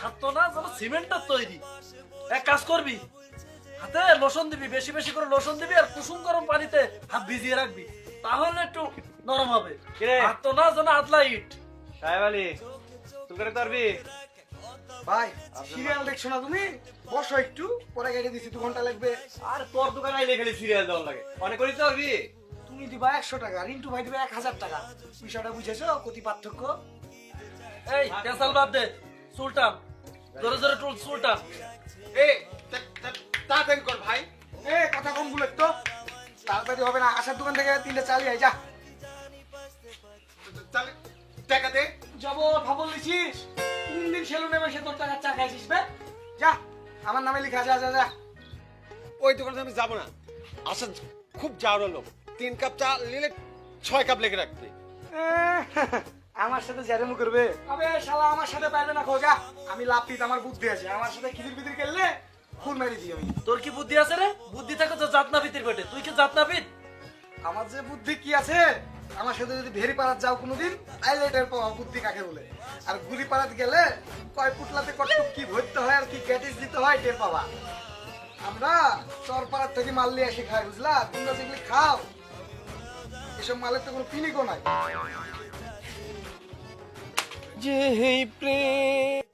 হাত না যেন সিমেন্টের তৈরি। এক কাজ করবি হাতে লোশন দিবি বেশি বেশি করে লোশন দিবি আর কুসুম গরম পানিতে হাত ভিজিয়ে রাখবি। তাহলে একটু নরম হবে? হাত তো না যেন আদলা ইট। সাহেব আলী তুই করে পারবি? ভাই সিরিয়াল দেখছ না তুমি? বসো একটু পরে কেটে দিছি দু ঘণ্টা লাগবে। আর তোর দোকানে আইলে খালি সিরিয়াল দেওয়ার লাগে। অনেক তো পারবি? তুমি দিবা একশো টাকা রিন্টু ভাই দিবে এক হাজার টাকা। বিষয়টা বুঝেছ? কতি পার্থক্য। এই ক্যাসাল বাদ দে সুলতান জোরে জোরে টুল সুলতান এ তাড়াতাড়ি কর ভাই। এ কথা কম বলে তো। তাড়াতাড়ি হবে না আসার দোকান থেকে তিনটে চালিয়ে আয় যা। তাহলে টাকা দে। যাব খবর লিছিস কোন দিন সেলুনে বসে তোর টাকার চা খাইছিস বে। যা আমার নামে লিখা যা যা যা ওই দোকানে আমি যাব না। আসা খুব জাউর লোক তিন কাপ চা নিলে ছয় কাপ লেগে রাখবে। আমার সাথে জ্যারেমু করবে? আবে শালা আমার সাথে পারবে না খোঁজা আমি লাপিত আমার বুদ্ধি আছে। আমার সাথে খিদির বিদির খেললে ফুল মেরে দিই আমি। তোর কি বুদ্ধি আছে রে? বুদ্ধি থাকে তো জাতনা ভিতির পেটে। তুই কি জাতনা ভিত আমার যে বুদ্ধি কি আছে? আমার সাথে যদি ভেরি পাড়াত যাও কোনোদিন তাইলে এটার পাওয়া বুদ্ধি কাকে বলে? আর গুলি পাড়াত গেলে কয় পুটলাতে কটুক কি ভরতে হয় আর কি গ্যাটিস দিতে হয় টের পাবা। আমরা চর পাড়ার থেকে মাল নিয়ে এসে খাই বুঝলা? তোমরা যেগুলি খাও এসব মালের তো কোনো পিনিকও নাই। যে প্রেম।